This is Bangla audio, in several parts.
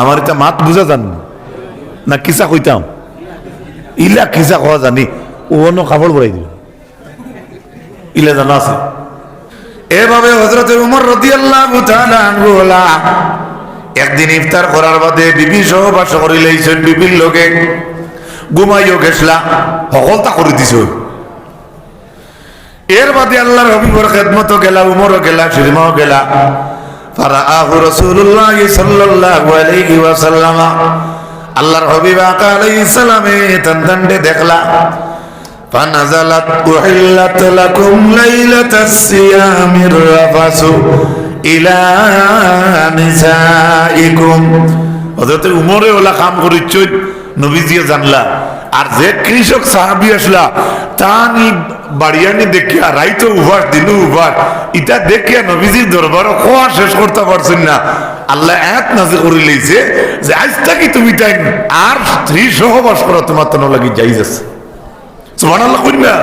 আমার এটা মাত বুঝা জানি? না কিসা কইতাম? ইলা কিসা কওয়া জানি? ও অন্য কাপড় পরাই দিল। ইলা জানা আছে? এভাবে হজরত উমর আনহু হলা, একদিন ইফতার করার বাদে বিবি সহ বাস করে লইছেন বিবির লোকে ঘুমাইও গেছলা সকলতা করে দিছ। এর বাদে আল্লাহর হবিবর খেদমত গেলা, উমরও গেলা, শিরমাও গেলা। ফারাআহু রাসূলুল্লাহ সাল্লাল্লাহু আলাইহি ওয়াসাল্লাম আল্লাহর হবিব আকা আলাইহিস সালামে তন্দন্ডে দেখলা فنزلت أحلت لكم ليلة الصيام الرفث إلى نسائكم হযরত উমরে ওলা কাম করিচ্ছই নবীজিয়ে জানলা। আর যে কৃষক সাহাবি আসলা, তানি বাড়িয়ানি দেখিয়া, রাইতো উভার দিনু উভার ইটা দেখিয়া নবীজির দরবার কোয়া শেষ করতে পারছেন না। আল্লাহ এক নাজে করে লইছে যে, আজ থাকি তুমি তাই আর স্ত্রী সহবাস করা, তোমার তো লাগি যাইজ আছে। সুবান আল্লাহ করি না?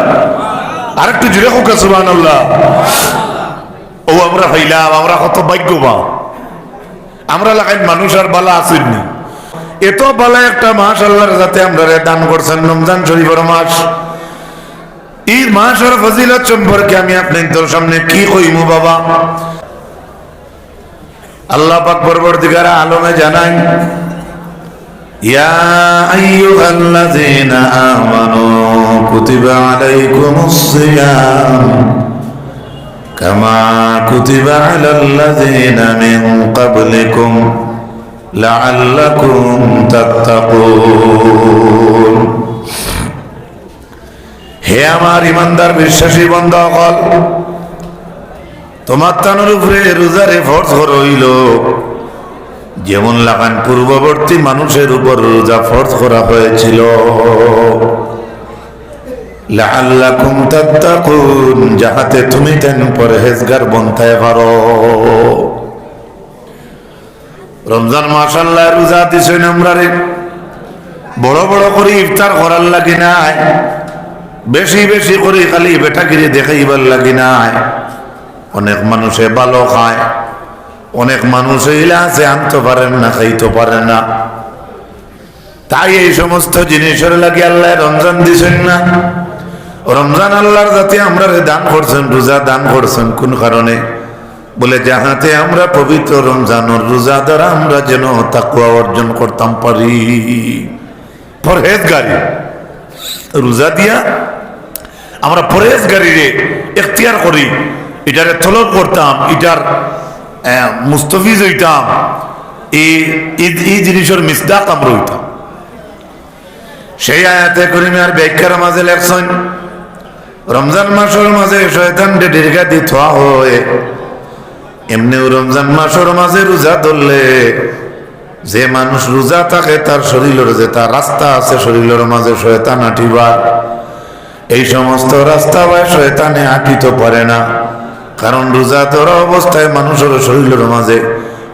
আর একটু জুড়ে হোক সুবান আল্লাহ ও, আমরা হইলাম, আমরা কত ভাগ্যবান। আমরা লাগাই মানুষ আর বালা আসেননি এত বালা একটা মাস আল্লাহর যাতে আমরা দান করছেন রমজান শরীফের মাস এই মাস আর ফজিলত সম্পর্কে আমি আপনাদের সামনে কি কইমু বাবা আল্লাহ পাক পরবর্তীকার আলমে জানাই يا أيها الذين آمنوا كتب عليكم الصيام كما كتب على الذين من قبلكم لعلكم تتقون হে আমার ইমানদার বিশ্বাসী বন্ধ অকল তোমার তানোর উপরে রোজারে ফরজ হইল যেমন লাগান পূর্ববর্তী মানুষের উপর রোজা ফরজ করা হয়েছিল লাআল্লাকুম তাত্তাকুন যাহাতে তুমি তেন পরহেজগার বনতে পারো রমজান মাস আল্লাহ রোজা দিছেন আমরা বড় বড় করে ইফতার করার লাগি নাই। বেশি বেশি করে খালি বেটাগিরি দেখাইবার লাগি নাই। অনেক মানুষে ভালো খায়। অনেক মানুষ ইলা আছে আনতে পারেন না, খাইতে পারেন না। তাই এই সমস্ত জিনিসের লাগে আল্লাহ রমজান দিছেন না। রমজান আল্লাহর যাতে আমরা দান করছেন, রোজা দান করছেন, কোন কারণে? বলে যাহাতে আমরা পবিত্র রমজানোর রোজা দ্বারা আমরা যেন তাকুয়া অর্জন করতাম পারি। পরহেজগারি, রোজা দিয়া আমরা পরহেজগারিরে এখতিয়ার করি, এটারে তলব করতাম, এটার মুস্তফিজ হইতাম এই জিনিসের মিসদাক আমরা হইতাম। সেই আয়াতে করিমে আর ব্যাখ্যার মাঝে লেখছেন, রমজান মাসের মাঝে শয়তান দীর্ঘা দি থোয়া হয় এমনিও রমজান মাসের মাঝে রোজা ধরলে যে মানুষ রোজা থাকে, তার শরীরের যে তার রাস্তা আছে, শরীরের মাঝে শয়তান আঁটিবার। এই সমস্ত রাস্তা বা শয়তানে আঁটিতে পারে না। কারণ রোজা ধরা অবস্থায় মানুষের শরীরের মাঝে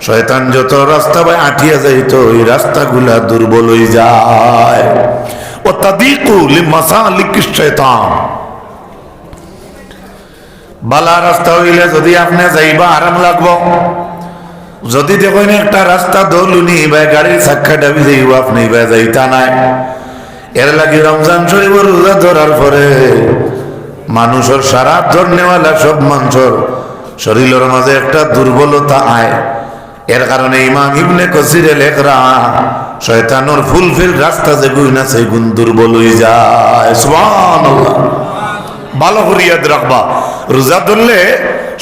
শয়তান যত রাস্তা বাই আঁটিয়া যাইত, ওই রাস্তাগুলা দুর্বল হয়ে যায়। ও লিমাসা লিকিস শয়তান। বালা রাস্তা হইলে যদি আপনি যাইবা, আরাম লাগবো। যদি দেখেন একটা রাস্তা দৌলুনি বা গাড়ির সাক্ষা ডাবি যাইব আপনি বা যাইতা নাই। এর লাগে রমজান শরীফ রোজা ধরার পরে মানুষের সারা ধরনেওয়ালা সব মানুষের শরীরের মাঝে একটা দুর্বলতা আয়। এর কারণে ইমাম ইবনে কসিরে লেখরা, শয়তানোর ফুলফিল রাস্তা যে গুণ আছে গুণ দুর্বল হয়ে যায়। সুবহানাল্লাহ। ভালো করিয়াদ রাখবা। রোজা ধরলে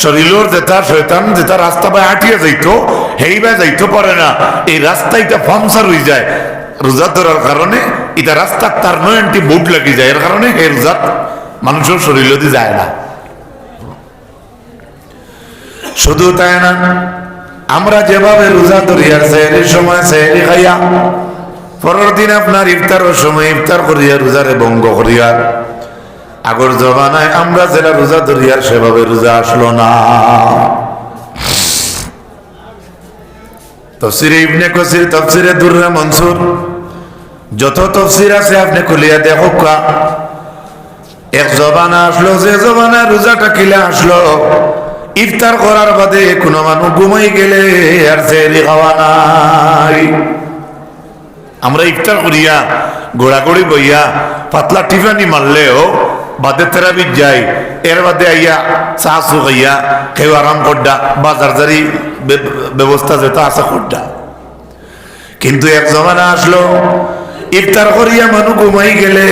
শরীরের যেটা শয়তান যেটা রাস্তা বাই আটিয়া যাইতো হেইবা যাইতে পারে না। এই রাস্তা এটা ফামসার হয়ে যায়। রোজা ধরার কারণে এটা রাস্তা তার নয়নটি বুট লাগি যায়। এর কারণে এই রোজা মানুষের শরীর যায় না। শুধু তাই না, আমরা যেভাবে রোজা ধরি, আর সেহরির সময়, সেহরি খাইয়া, পরের দিন আপনার ইফতারের সময় ইফতার করিয়া রোজারে ভঙ্গ করিয়া আগর জমানায় আমরা যেটা রোজা ধরি আর সেভাবে রোজা আসলো না। তফসিরে ইবনে কসির, তফসিরে দুর্রে মনসুর। যত তফসির আছে আপনি খুলিয়া দেখো এক জবানা আসলো, যে জবানা রোজাটা কিলে আসলো, ইফতার করার বাদে কোনো মানুষ ঘুমাই গেলে আর সেরি খাওয়া নাই। আমরা ইফতার করিয়া, গোড়াগড়ি বইয়া, পাতলা টিফানি মারলেও বাদে তেরাবিত যাই এর বাদে আইয়া চা চু খাইয়া কেউ আরাম করডা, বাজার জারি ব্যবস্থা যেটা আছে করডা। কিন্তু এক জমানা আসলো, ইফতার করিয়া মানুষ ঘুমাই গেলে,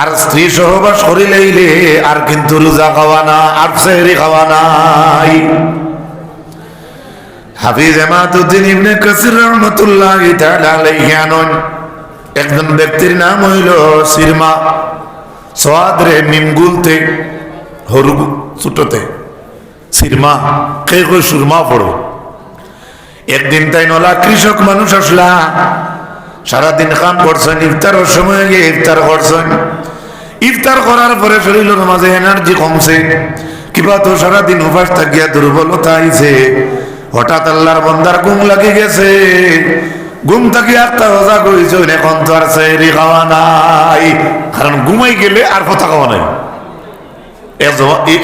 আর স্ত্রী সহবাস করিলেইলে আর কিন্তু রোজা খাওয়া না, আর সেহরি খাওয়া নাই। হাফিজ এমাতুদ্দিন ইবনে কাসির রহমতুল্লাহ তাআলা আলাইহি আনন। একজন ব্যক্তির নাম হইল সিরমা। সোয়াদরে মিমগুলতে হরু ছোটতে সিরমা কে কই সুরমা পড়ো। একদিন তাই নলা কৃষক মানুষ আসলা, সারাদিন কাম করছেন ইফতারের সময় গিয়ে ইফতার করছেন। ইফতার করার পরে শরীরের মাঝে এনার্জি কমছে। কিবা তো সারাদিন উপাস থাকিয়া দুর্বলতা আইছে। হঠাৎ আল্লাহর বন্দার ঘুম লাগি গেছে। ঘুম থাকি একটা হজা করেছ এখন তো আর সেরি খাওয়া নাই। কারণ ঘুমাই গেলে আর কথা খাওয়া নাই।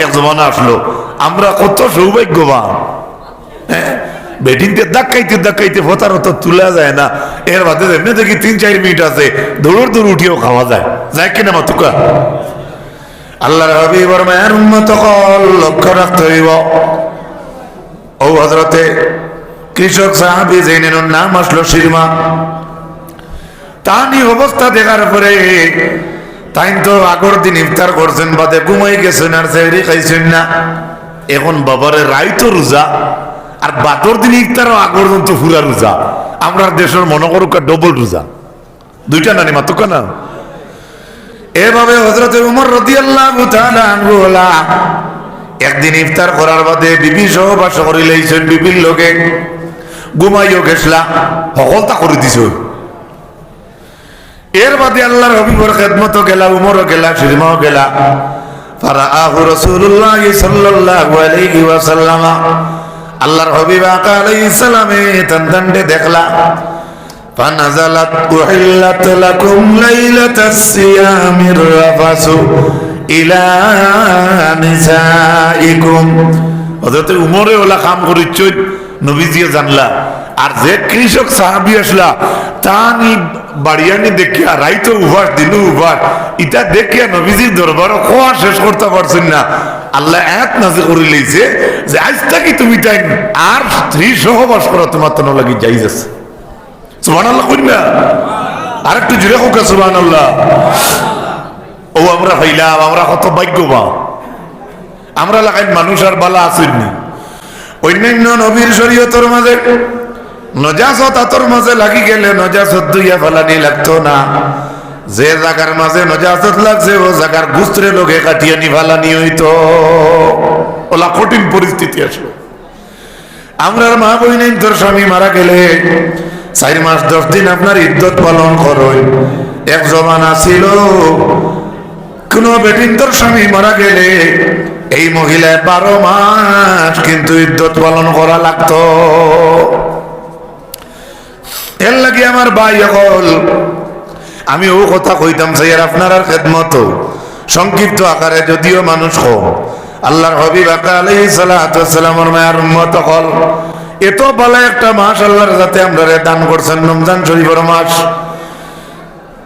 এক জমানা আসলো। আমরা কত সৌভাগ্যবান। হ্যাঁ? বেটিংতে দাক্কাইতে দাক্কাইতে ফতার হতো তুলা যায় না। এর বাদে এমনি দেখি তিন চার মিনিট আছে দৌড় দৌড় উঠিয়েও খাওয়া যায়। যায় কিনা মাতুকা? আল্লাহর হাবিবর মায়ের উন্নত কল, লক্ষ্য রাখতে হইব। ও হজরতে কৃষক সাহাবি জেনের নাম আসলো শিরমা তানি অবস্থা দেখার পরে তাই তো আগর দিন ইফতার করছেন, বাদে ঘুমাই গেছেন আর সেহরি খাইছেন না। এখন বাবারে রাই তো রোজা, আর বাদর দিন ইফতারও আগর দিন তো ফুরা রোজা। আমরা দেশের মনে করুক ডবল রোজা। দুইটা নানি মাতুকা না? এভাবে হজরত উমর রদি আল্লাহ একদিন ইফতার করার বাদে বিবি সহ বাস করি লাইছেন বিবির লোকে ঘুমাইও গেছলা সকলতা করে দিছ এর বাদে আল্লাহর হবিবর খেদমত গেলা উমরও গেলা সিরমাও গেলা ফারাআহু রাসূলুল্লাহ সাল্লাল্লাহু আলাইহি ওয়াসাল্লাম আল্লাহর হবিব আকা আলাইহিস সালামে তন্দন্ডে দেখলা فنزلت أحلت لكم ليلة الصيام الرفث إلى نسائكم হযরত উমরে ওলা কাম করিচ্ছেন নবীজিয়ে জানলা। আর যে কৃষক সাহাবি আসলা, তানি বাড়িয়ানি দেখিয়া রাইতো উভাস দিন উভাস ইটা দেখিয়া নবীজির দরবার কোয়া শেষ করতে পারছেন না। আল্লাহ এক নাজে করে লইছে যে আজ থাকি তুমি তাই আর স্ত্রী সহবাস করা তোমার তো লাগি যাই আছে। সুবান আল্লাহ করি না। আর একটু জুড়ে হোক সুবান আল্লাহ ও, আমরা হইলাম, আমরা কত ভাগ্যবান। আমরা লাগাই মানুষ আর বালা আসেননি অন্যান্য নবীর শরীয়তর মাঝে নজাসত আতর মাঝে লাগি গেলে নজাসত দুইয়া ফেলানি লাগতো না। যে জায়গার মাঝে নজাসত লাগছে, ও জায়গার গুস্ত্রে লোকে কাটিয়ে নি ফেলানি হইতো। ওলা কঠিন পরিস্থিতি আসলো। আমরার মা বহিনীন তোর স্বামী মারা গেলে চার মাস, দশ দিন আপনার ইদ্যত পালন করই এক জমানা ছিল, কোন বেটিন তোর স্বামী মারা গেলে এই মহিলায় বারো মাস কিন্তু ইদ্যত পালন করা লাগতো। এর লাগে আমার ভাই হল আমি ও কথা কইতাম, সাইয়ার, আপনার আর খেদমত সংক্ষিপ্ত আকারে যদিও মানুষ কম আল্লাহর হবিব আকা আলাইহিস সালাতু মায়ের উম্মত হল এত ভালো একটা মাস আল্লাহর যাতে আমরা দান করছেন, রমজান শরীফের মাস।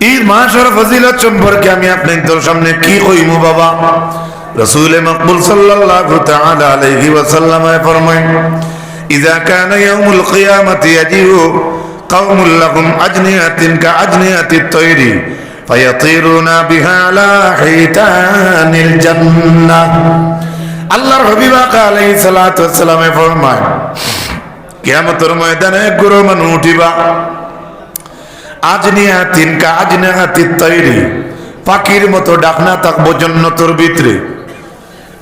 এই মাসের ফজিলত সম্পর্কে আমি আপনাদের সামনে কি কইমু বাবা? রসুল মকবুল সাল্লাল্লাহু তাআলা আলাইহি ওয়াসাল্লাম ফরমায় ইযা কানা ইয়াউমুল কিয়ামাতি ইয়াজিউ قوم لهم أجنحة كأجنحة الطير فيطيرون بها على حيتان الجنة আল্লাহর হবিবা আলাইহিস সালাতু ওয়াসসালামে ফরমায় কিয়ামতের ময়দানে এক গুরু মানুষ উঠিবা আজনিয়াতিন কা আজনিয়াতিত তৈরি পাখির মতো ডাকনা থাকবো জন্নতর ভিতরে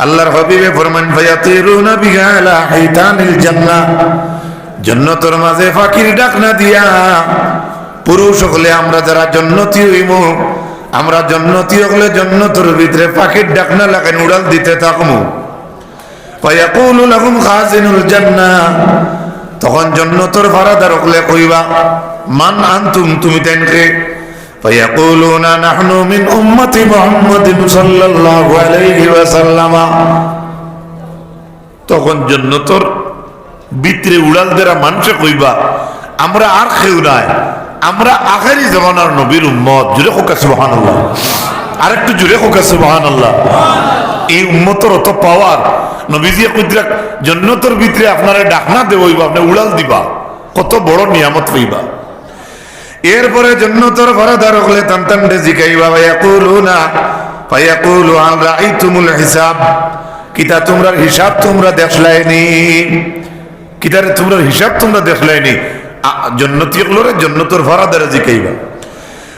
আল্লাহর হবিবে ফরমান ফায়াতিরুনা বিহা আলা হাইতানিল জান্নাহ। জন্নতর মাঝে পাখির ডাকনা দিয়া, পুরুষ হলে আমরা যারা জন্নতি হইব আমরা জন্নতি হলে জন্নতর ভিতরে পাখির ডাকনা লাগান উড়াল দিতে থাকব ফায়াকুলু লাহুম খাজিনুল জান্নাহ। তখন জন্নতর ফারাদার হলে কইবা, মান আনতুম, তুমি তেনকে فيقولون نحن من أمة محمد صلى الله عليه وسلم তখন জন্নতর ভিতরে উড়াল দেরা মানুষে কইবা আমরা আর কেউ নাই আমরা আখেরি জমানার নবীর উম্মত জুড়ে হোক সুবাহান আল্লাহ আরেকটু জুড়ে হোক সুবাহান আল্লাহ এই উম্মতর অত পাওয়ার নবীজি কুদরা জন্নতর ভিতরে আপনারা ডাকনা দেবইবা আপনি উড়াল দিবা কত বড় নিয়ামত পাইবা এরপরে জন্নতর ঘরে দাঁড়কলে টান টান জিকাইবা ভাইয়াকুলু না ভাইয়াকুলু আল রাইতুমুল হিসাব। কিতা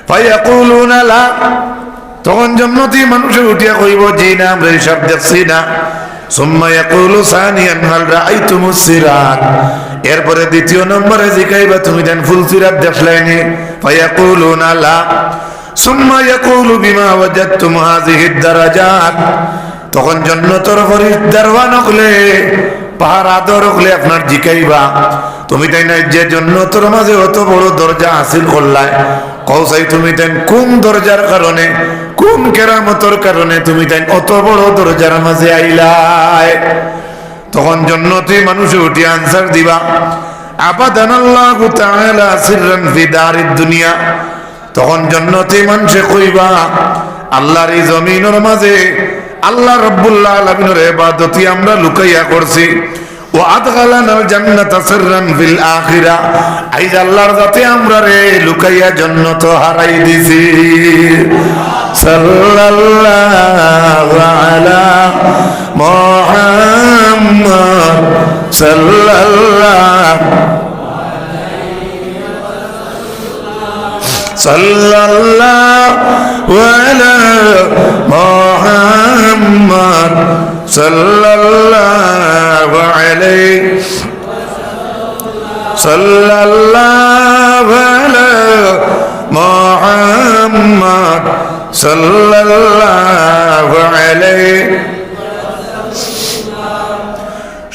ভাইয়াকুলুনা লা। তখন জন্নতি মানুষে উঠিয়া কইব, জি না, আমরা হিসাব দেখছি না। সুম্মা ইয়াকুলু এরপরে দ্বিতীয় নম্বরে জিকাইবা, তুমি দেন ফুল সিরাত দেখলাইনি ফায়াকুলুনা লা, সুম্মা ইয়াকুলু বিমা ওয়াজাদতুম হাযিহি দারাজাত তখন জন্নতর ফরিস্তারওয়া নকলে পাহাড় আদর হলে আপনার জিকাইবা। তুমি তাই না যে জন্নতর মাঝে অত বড় দরজা হাসিল করলায় কৌসাই তুমি তাই কোন দরজার কারণে, কোন কেরামতর কারণে তুমি তাই অত বড় দরজার মাঝে আইলায়? তখন জন্নতি মানুষে উঠে আনসার দিবা দুনিয়া। তখন কইবা, আল্লাহর এই আল্লাহ আমরা লুকাইয়া করছি। আখিরা। আইজ যাতে আমরা রে লুকাইয়া জান্নাত হারাই দিছি। সাল্লাল্লাহু মোহাম্মদ সাল্লাল্লাহ সাল্লাল্লাহ ওয়ালা মোহাম্মদ সাল্লাল্লাহু আলাইহি সাল্লাল্লাহু আলা মোহাম্মদ সাল্লাল্লাহ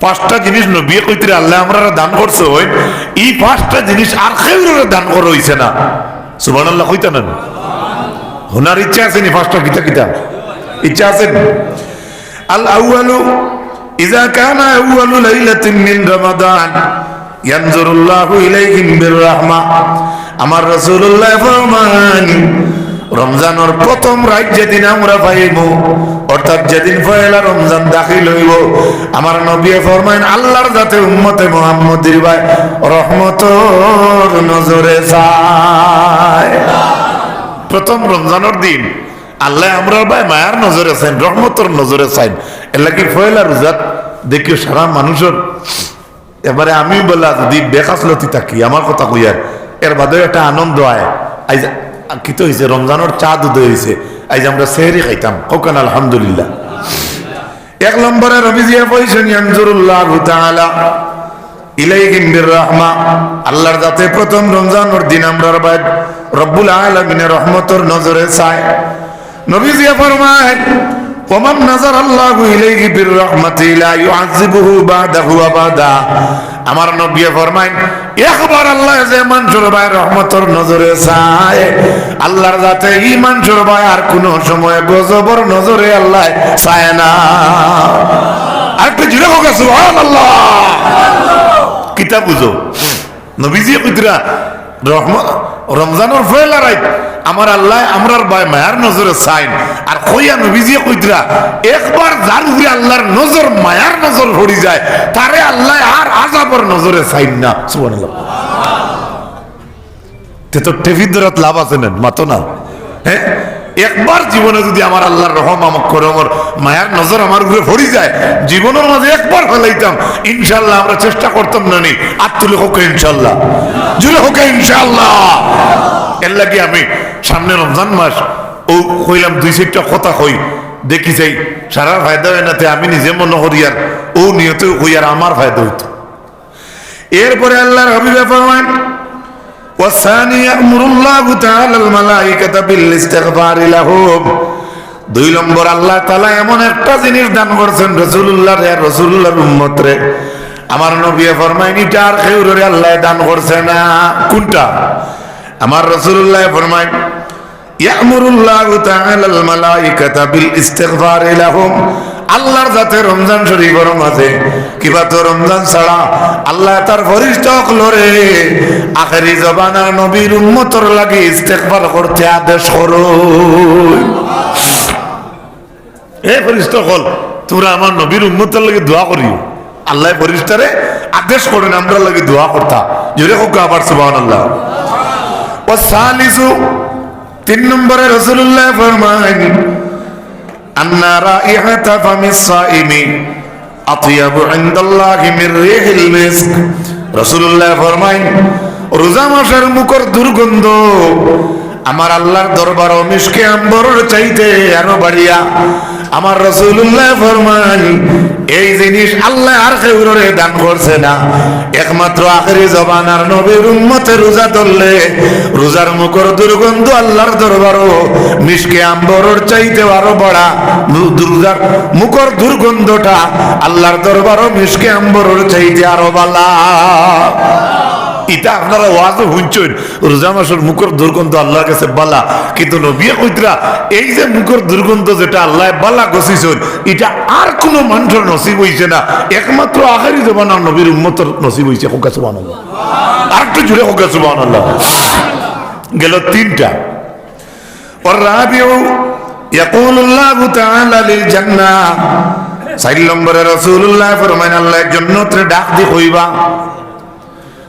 পাঁচটা জিনিস নবী কইতে আল্লাহ আমরা দান করছ এই পাঁচটা জিনিস আর কেউরে দান করা হইছে না। সুবহানাল্লাহ, কইতা না হোনার ইচ্ছা আছে নি পাঁচটা কিতা কিতা? ইচ্ছা আছেন আল আউয়ালু ইজা কানা আউয়ালু লাইলাতিন মিন রমাদান ইয়ানজুরুল্লাহু ইলাইহিম বিররাহমা আমার রাসূলুল্লাহ ফরমান রমজানের প্রথম রাত যেদিন আমরা পাইব, অর্থাৎ যেদিন পয়লা রমজান দাখিল হইব, আমার নবী ফরমান আল্লাহর যাতে উম্মতে মুহাম্মদির ভাই রহমতর নজরে চায় প্রথম রমজানের দিন, আল্লাহ আমরা ভাই মায়ার নজরে চাইন রহমতর নজরে চাইন এর কি ফয়লা রোজাত দেখিও সারা মানুষের, এবারে আমি বলা যদি বেকাসলতি থাকি, আমার কথা কইয়ার এর বাদে একটা আনন্দ আয়। আইজ কিতো হয়েছে রমজানের চাঁদ উদয় হয়েছে আইজ আমরা সেহরি খাইতাম। কৌকান আলহামদুলিল্লাহ। এক নম্বরে রবিজিয়া পয়সেন ইয়ানজুরুল্লাহ তাআলা ইলাইহিম বিররাহমা আল্লাহর যাতে প্রথম রমজানের দিন আমরা রব্বুল আলামিনের রহমতর নজরে চায় নবীজি ফরমায় ওমান নাজার আল্লাহু ইলাইহি বির রাহমাতি লা ইউআযিবুহু বাদাহু আবাদা। আমার নবী ফরমাইন, একবার আল্লাহ যে মানসুর ভাই রহমতর নজরে চায়, আল্লাহর যাতে ই মানসুর ভাই আর কোন সময় গজবর নজরে আল্লাহ চায় না। আরেকটা জিরো হোক আছে আল্লাহ কিতাব বুঝো। নবীজি কইতরা রহমত, রমজানের ফেলা রাইত আমার আল্লাহ আমরার বাই মায়ার নজরে চাইন। আর কইয়া নবীজি কইতরা, একবার যার উপরে আল্লাহর নজর, মায়ার নজর পড়ি যায়, তারে আল্লাহ আর আজাবর নজরে চাইন না। সুবহানাল্লাহ। তে তো টেফির দরাত লাভ আছে না মাতো না। হ্যাঁ? একবার জীবনে যদি আমার আল্লাহর রহম আমাক করে, আমার মায়ার নজর আমার উপরে ভরি যায়, জীবনের মাঝে একবার ফেলাইতাম ইনশাল্লাহ আমরা চেষ্টা করতাম না নি আর হোক ইনশাল্লাহ জুড়ে হোক ইনশাল্লাহ এর লাগে আমি সামনে রমজান মাস, ও কইলাম দুই চারটা কথা কই, দেখি যাই, সারা ফায়দা হয় নাতে আমি নিজে মনে করি আর ও নিয়তেও কই আর আমার ফায়দা হইতো। এরপরে আল্লাহর হাবিবে ফরমান والثاني يأمر الله تعالى الملائكة بالاستغفار لهم দুই নম্বর আল্লাহ তালা এমন একটা জিনিস দান করছেন রসুল্লাহ রে রসুল্লাহর উম্মত রে আমার নবী ফরমাইনি চার খেউরে আল্লাহ দান করছে না কোনটা আমার রসুল্লাহ ফরমাইন ইয়ামুরুল্লাহু তাআলা আল মালাইকাতা বিল ইস্তিগফার লাহুম আল্লাহর যাতে রমজান শরীফের মাঝে কিবা তো রমজান ছাড়া? আল্লাহ তার ফরিষ্ঠ লরে আখেরি জবানার নবীর উম্মতর লাগে ইস্তেগফার করতে আদেশ করো। এ ফরিষ্ঠ হল তোমরা আমার নবীর উম্মতের লাগে দোয়া করিও। আল্লাহ ফরিষ্টারে আদেশ করেন, আমরা লাগে দোয়া করতা। জোরে হোক আবার সুবহানাল্লাহ। ও সালিসু, তিন নম্বরে রসুল্লাহ ফরমান আন্না রাইহাতা ফামিস সাইমি। আতিয়াবু ইনদাল্লাহি মির রিহিল মিস্ক। রাসূলুল্লাহ ফরমায় রোজা মাসের মুখর দুর্গন্ধ আমার আল্লাহর দরবার মিশকে আম্বরের চাইতে আরও বাড়িয়া। আমার রসুল্লাহ ফরমান, এই জিনিস আল্লাহ আর কেউরে দান করছে না। একমাত্র আখেরি জবানার নবীর উম্মতে রোজা ধরলে, রোজার মুখর দুর্গন্ধ আল্লাহর দরবারও মিশকে আম্বরের চাইতে আরও বড়া। রোজার মুখর দুর্গন্ধটা আল্লাহর দরবারও মিশকে আম্বরের চাইতে আরও বালা। ইটা আপনারা ওয়াজও শুনছেন রোজা মাসের মুখর দুর্গন্ধ আল্লাহর কাছে বালা কিন্তু নবিয়া কইতরা এই যে মুখর দুর্গন্ধ যেটা আল্লাহ বালা গছিছেন এটা আর কোনো মানুষের নসিব হইছে না একমাত্র আখারি জবানার নবীর উম্মতর নসিব হইছে হোকা সুবহানাল্লাহ আর একটু জুড়ে হোকা সুবহানাল্লাহ গেল তিনটা والرابع يقول الله تعالى للجنة চার নম্বরে রসুল্লাহ ফরমাইন আল্লাহ জন্নতরে ডাক দি কইবা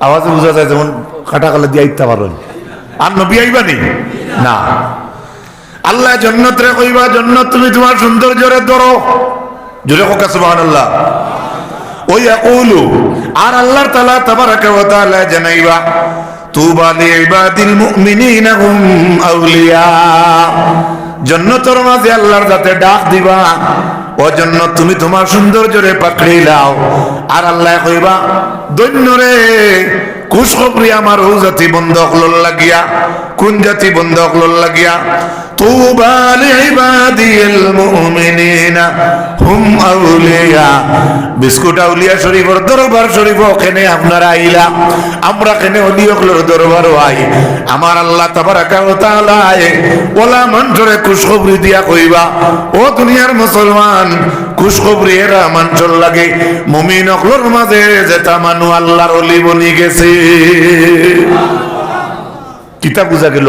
আওয়াজে বোঝা যায় যেমন কাটা কালে দিয়ে আইতে পারেন। আর নবী আইবা নি? না। আল্লাহ জন্নত রে কইবা জন্নত তুমি তোমার সৌন্দর্যরে ধরো। জোরে কোকা সুবহানাল্লাহ। ওই আকুলু আর আল্লাহর তাআলা তাবারাকা ওয়া তাআলা জানাইবা তুবা লিইবাদিল মুমিনিনা হুম আউলিয়া। জন্নতর মাঝে আল্লাহর যাতে ডাক দিবা ও জন্য তুমি তোমার সৌন্দর্যরে পাকড়ি লাও আর আল্লাহ কইবা দৈন্য রে, খুশখবরি আমার ও জাতি বন্ধক লোল লাগিয়া, কোন জাতি বন্ধক লোল লাগিয়া তুবা লিইবাদিল মুমিনিনা হুম আউলিয়া বিস্কুট আউলিয়া শরীফর দরবার শরীফ ওখানে আপনারা আইলা? আমরা কেনে অলিয়কলোর দরবার আই। আমার আল্লাহ তাবারাকা ওয়া তাআলা ওলা মন্ত্রে খুশখবরি দিয়া কইবা, ও দুনিয়ার মুসলমান, খুশখবরি এরা মন্ত্র লাগে। মুমিন অকলোর মাঝে যেটা মানু আল্লাহর অলি বনি গেছে। কিতাব বুঝা গেল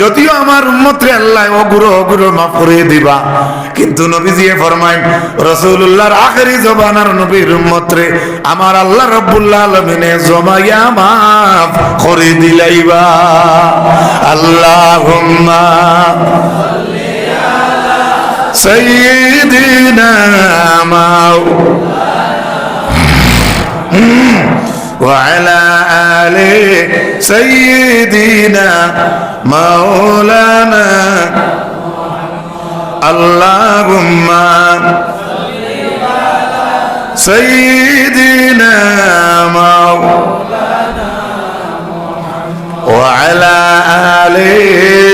যদিও আমার উম্মতরে আল্লাহ অগুরো অগুরো মাফ করে দিবা কিন্তু নবীজি ফরমাইন রসুল্লাহর আখেরি জবানার নবীর উম্মতরে আমার আল্লাহ রব্বুল্লাহ আলমিনে জমাইয়া মাফ করে দিলাইবা আল্লাহুম্মা سيدنا وعلى آل سيدنا مولانا اللهم سيدنا مولانا وعلى آل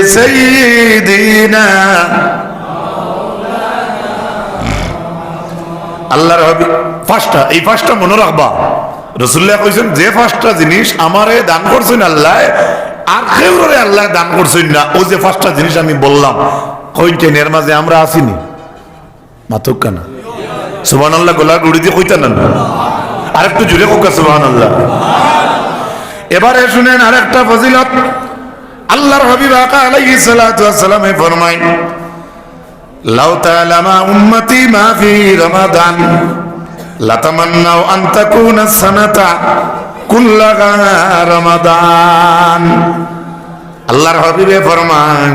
سيدنا আল্লাহর হবি পাঁচটা এই পাঁচটা মনে রাখবা রসুল্লাহ কইছেন যে পাঁচটা জিনিস আমারে দান করছেন আল্লাহ আর কেউ আল্লাহ দান করছেন না। ওই যে পাঁচটা জিনিস আমি বললাম। কইটেন এর মাঝে আমরা আসিনি মাতুক কেনা? সুবান আল্লাহ গোলার গুড়ি দিয়ে কইতা না আর একটু জুড়ে কোকা সুবান আল্লাহ এবারে শুনেন আরেকটা ফজিলত। আল্লাহর হাবিব আকা আলাইহিস সালাতু ওয়াস সালামে ফরমায়, লাউ তাআলামা উম্মতি মা ফি রমাদান, লাতামান্নাউ আন তাকুনা সানাতা। রমাদান। আল্লাহর হাবিবে ফরমান,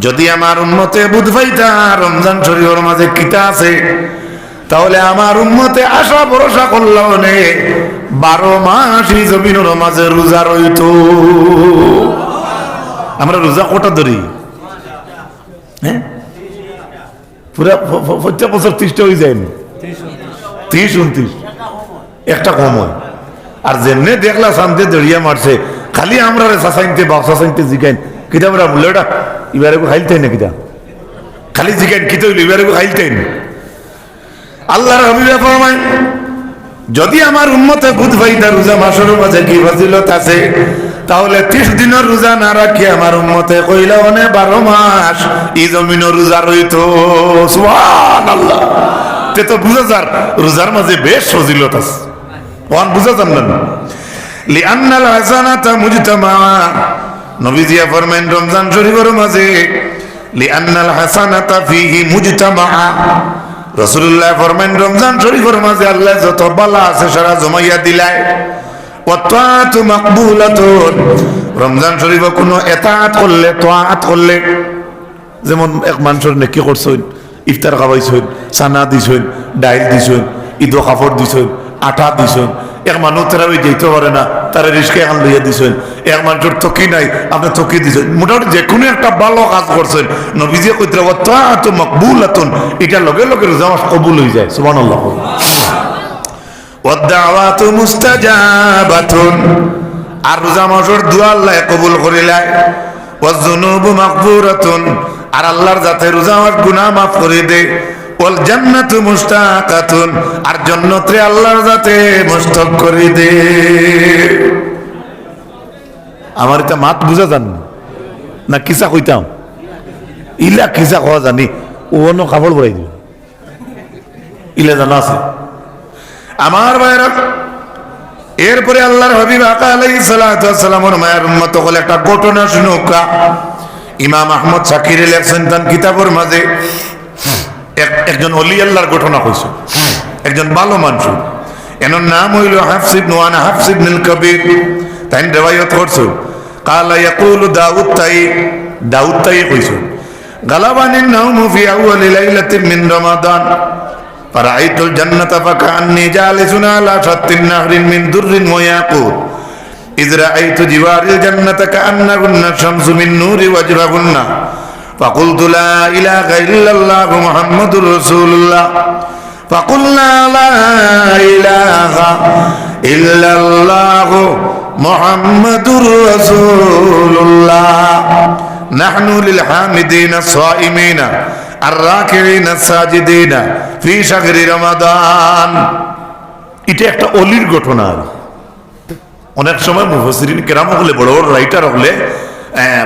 যদি আমার উম্মতে বুধ পাইতা রমজান শরীফের মাঝে কিতা আছে, তাহলে আমার উন্মতে আশা ভরসা করলাম নে, বারো মাস জমিনের মাঝে রোজা রইত। আমরা রোজা কটা ধরি? হ্যাঁ? পুরা প্রত্যেক বছর ত্রিশটা হয়ে যায় ত্রিশ, উনত্রিশ। একটা কম হয়। আর যেমনে দেখলা শান্তি দড়িয়া মারছে, খালি আমরা সাসাইনতে বাপ সাসাইনতে জিগাইন। কিতা আমরা এটা? এবারে খাইলতেই না কিতা? খালি জিগাইন, কিতা হইল? এবারে খাইলতেন আল্লাহর ফরমায়, যদি আমার উম্মতে বুধ ভাইটা রোজা মাসের মাঝে কি ফজিলত আছে, তাহলে ত্রিশ দিনের রোজা না রাখি আমার উম্মতে। কইলা মানে বারো মাস ই জমিনের রোজা রইত। সুবহান আল্লাহ তে তো বুঝা যার, রোজার মাঝে বেশ ফজিলত আছে। ওয়ান বুঝা যান না। লিআন্নাল হাসানাতা মুজতামা। নবীজিয়া ফরমাইন, রমজান শরীফের মাঝে, লিআন্নাল হাসানাতা ফিহি মুজতামা। রাসূলুল্লাহ ফরমাইন, রমজান শরীফের মাঝে আল্লাহ যত বালা আছে সারা জমাইয়া দিলায়। ওয়াতাতু মাকবুলাতুন। রমজান শরীফে কোনো এতাত করলে, তোয়াত করলে, যেমন এক মানুষের নেকি করছেন, ইফতার খাওয়াইছেন চানা দিছেন, ডাইল দিছেন, ঈদ কাপড় দিছেন আঠা দিছেন। এক মানুষ তারা ওই যেতে পারে না তারা রিস্কে এখন লইয়া দিছেন। এক মানুষের থকি নাই, আপনি থকি দিছেন। মোটামুটি যে কোনো একটা ভালো কাজ করছেন নবীজে কইতে মকবুল এতন এটা লগে লগে জামাস কবুল হয়ে যায় সুবান আল্লাহ ওয়াদাওয়াতু মুস্তাজাবাতুন। আর রোজা মাসর দোয়া আল্লাহ কবুল করিলাই ওয়াজুনুবু মাগফুরাতুন আর আল্লাহর যাতে রোজা আমার গুনাহ মাফ করে দেয় ওয়াল জান্নাতু মুস্তাকাতুন আর জান্নাতে আল্লাহর যাতে মুস্তক করে দে। আমার এটা মাত বুঝা জান না। কিসা কইতাম? ইলা কিসা কওয়া জানি? অন্য কাপড় বড়াই দিবে ইলা জানা আছে। আমার ভাইরা এরপরে আল্লাহর হাবিব আকা আলাই সালামের মায়ের উম্মত হলে একটা ঘটনা শুনুকা। ইমাম আহমদ সাকিরে লেখছেন তান কিতাবের মাঝে। একজন অলি আল্লাহর ঘটনা কইছে একজন ভালো মানুষ এনার নাম হইল হাফসিব নোয়ানা হাফসিব নীল কবির তাই রেবায়ত করছো কালা ইয়াকুলু দাউদ তাই দাউদ তাই কইছো গালাবানিন নাউমু ফি আউয়ালি লাইলাতিন মিন রমাদান فرأيت الجنة فكأني جالس على شط نهر من در وياقوت إذ رأيت جوار الجنة كأنهن الشمس من نور وجههن فقلت لا إله إلا الله محمد رسول الله فقلنا لا إله إلا الله محمد رسول الله نحن للحامدين الصائمين الراكعين الساجدين في شهر رمضان এটা একটা অলির ঘটনা আর অনেক সময় মুফসিরিন কেরাম হলে বড় বড় রাইটার হলে আহ,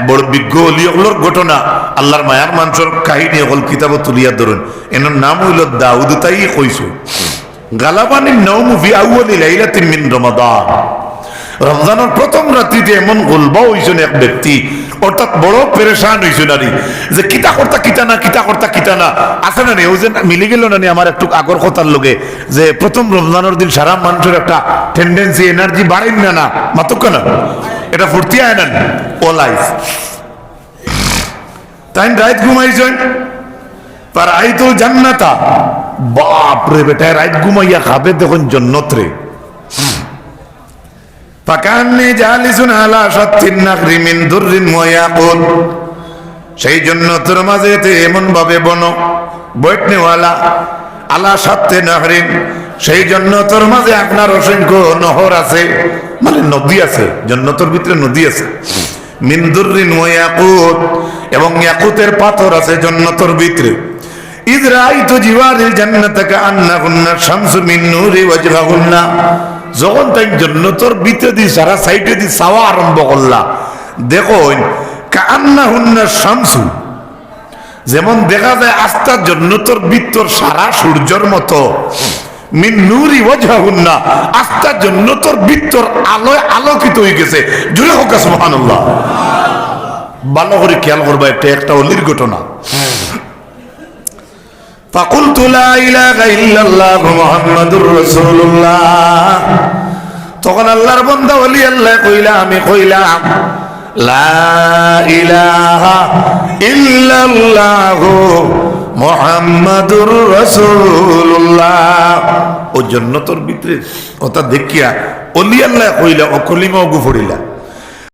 বড় বিজ্ঞ অলি হলোর ঘটনা। আল্লাহর মায়ার মানুষের কাহিনী হল কিতাব তুলিয়া ধরুন। এনার নাম হইল দাউদ তাই কইস গালাবানি নৌমু ফি লাইলা লাইলাতিন মিন রমাদান। রমজানের প্রথম রাত্রিতে এমন গোলবা হইছেন এক ব্যক্তি। অর্থাৎ বড় পেরেশান হইছে নারী যে কিতা কর্তা কিতা না, কিতা কর্তা কিতা না। আছে না নি? যে মিলে গেল না আমার একটু আগর কথার লোকে যে প্রথম রমজানের দিন সারা মানুষের একটা টেন্ডেন্সি এনার্জি বাড়েন না না? মাতক না? এটা ফুর্তি আয় না ও লাইফ তাই রাত ঘুমাইছেন? পার আইতুল জান্নাতা। বাপ রে বেটা রাত ঘুমাইয়া খাবে দেখুন জন্নত রে ফাকান্নি জালিসুন আলা সাত্তিন নাখরি মিন দুররিন ওয়ায়াকুল সেই জন্য তোর মাঝেতে এমন ভাবে বন বৈঠনেওয়ালা আলা সাত্তে নাহরিন সেই জন্য তোর মাঝে আপনার অসংখ্য নহর আছে মানে নদী আছে জন্নতর ভিতরে নদী আছে। মিন্দুরিন ইয়াকুত এবং ইয়াকুতের পাথর আছে জন্নতর ভিতরে। ইদরাই তো জিওয়ারিল জান্নাতাকা আন্নাহুন্না শামসু মিন নূরি ওয়াজহাহুন্না। যখন তাই জন্নতর ভিতরে দি সারা সাইডে দি চাওয়া আরম্ভ করলা, দেখো কান্নাহুন্না শামসু। যেমন দেখা যায় জন্য তোর বৃত্তর সারা সূর্যর মতো। মিন নূরি ওয়াজহাহুন্না আস্থার জন্য তোর বৃত্তর আলোয় আলোকিত হয়ে গেছে। জুড়ে হোক সুবহানাল্লাহ। ভালো করে খেয়াল করবা, একটা একটা অলির ঘটনা। فقلت لا إله إلا الله محمد رسول الله তখন আল্লাহর বন্ধা বলি আল্লাহ কইলা আমি কইলাম লা ইলাহা ইল্লাল্লাহ মুহাম্মাদুর রাসূলুল্লাহ ও জন্য তোর ভিতরে কথা দেখিয়া অলি আল্লাহ কইলা ও কলিমা গু ফড়িলা